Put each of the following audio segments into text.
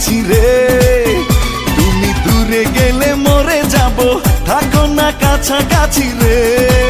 আছি রে। তুমি দূরে গেলে মরে যাব। থাকো না কাছাকাছি রে।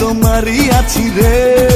তোমারই আছি রে।